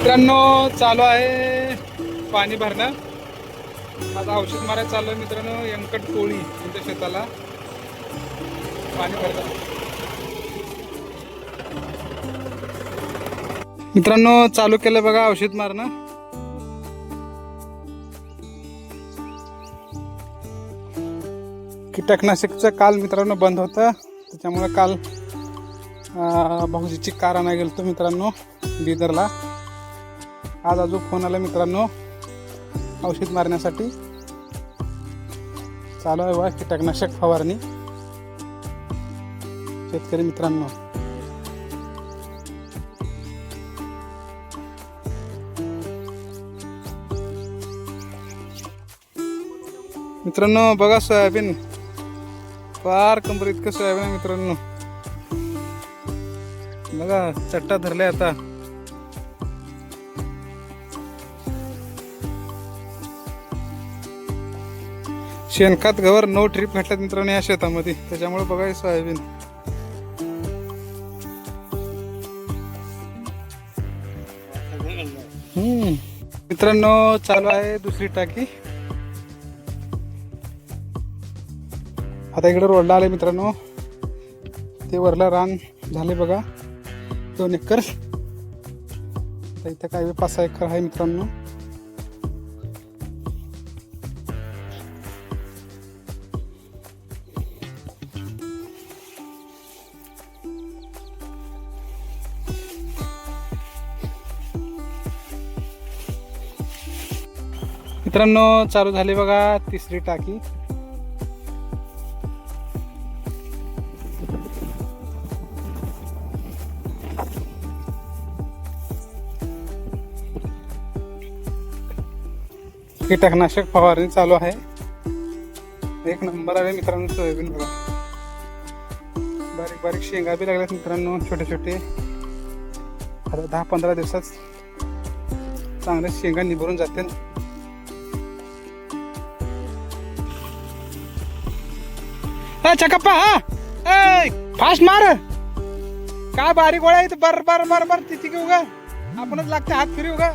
मित्रांनो चालू आहे पाणी भरणं. माझं औषध मारायला चालू आहे मित्रांनो यंकट कोळी तुमच्या शेताला. पाणी भरलं मित्रांनो चालू केलं बघा औषध मारणं. कीटकनाशकचं काल मित्रांनो बंद होतं. त्याच्यामुळं काल भाऊजीची कार आणायला गेलतो मित्रांनो बिदरला. आज अजून फोन आला मित्रांनो औषध मारण्यासाठी. चालू आहे वा कीटकनाशक फवारणी. शेतकरी मित्रांनो. मित्रांनो बघा सोयाबीन. फार कंबर इतकं सोयाबीन आहे मित्रांनो. बघा चट्टा धरलाय आता. शेणखत गवर नो ट्रिप घातल्यात मित्रांनो या शेतामध्ये. त्याच्यामुळे बघा सोयाबीन. हम्म. मित्रांनो चालू आहे दुसरी टाकी. आता इकडे रोडला आले मित्रांनो. ते वरला रान झाले बघा. दोन एकर. इथं काय पाच सहा एकर आहे मित्रांनो. मित्रांनो चालू झाली बघा तिसरी टाकी. कीटकनाशक फवारणी चालू आहे. एक नंबर आहे मित्रांनो सोयाबीन बघा. बारीक बारीक शेंगा बी लागल्यात मित्रांनो छोटे छोटे. आता दहा पंधरा दिवसात चांगल्या शेंगा निभरून जातील. हा चकप्पा हा. ए फास्ट मार. काय बारीक गोळ्या इथं बर बर बर बर. तिथे घेऊ का आपणच लागते हात फिरू का